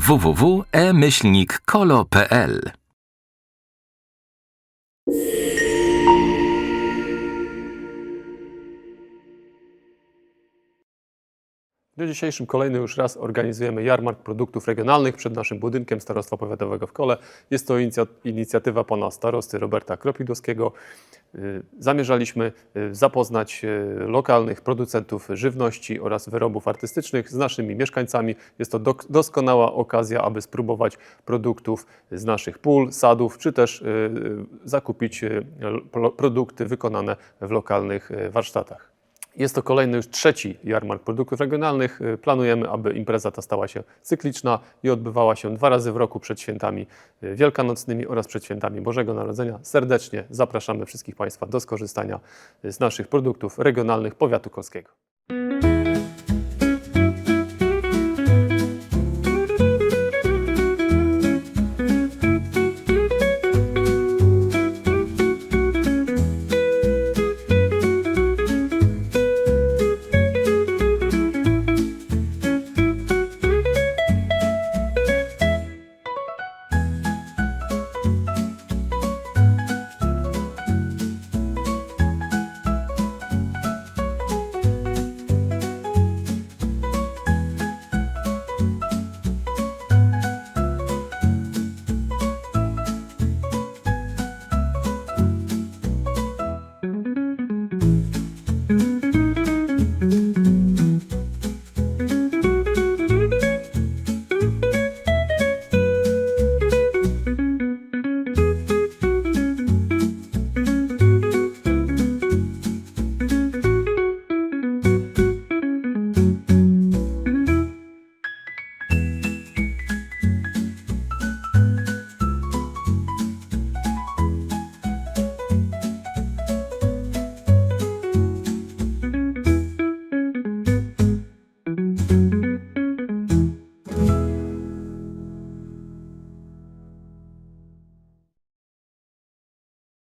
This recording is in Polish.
www.e-kolo.pl W dniu dzisiejszym kolejny już raz organizujemy jarmark produktów regionalnych przed naszym budynkiem Starostwa Powiatowego w Kole. Jest to inicja- inicjatywa pana starosty Roberta Kropidowskiego. Y, Zamierzaliśmy y, zapoznać y, lokalnych producentów żywności oraz wyrobów artystycznych z naszymi mieszkańcami. Jest to doskonała okazja, aby spróbować produktów z naszych pól, sadów, czy też zakupić produkty wykonane w lokalnych warsztatach. Jest to kolejny już trzeci jarmark produktów regionalnych. Y, Planujemy, aby impreza ta stała się cykliczna i odbywała się dwa razy w roku przed świętami y, wielkanocnymi oraz przed świętami Bożego Narodzenia. Serdecznie zapraszamy wszystkich Państwa do skorzystania y, z naszych produktów regionalnych powiatu kolskiego.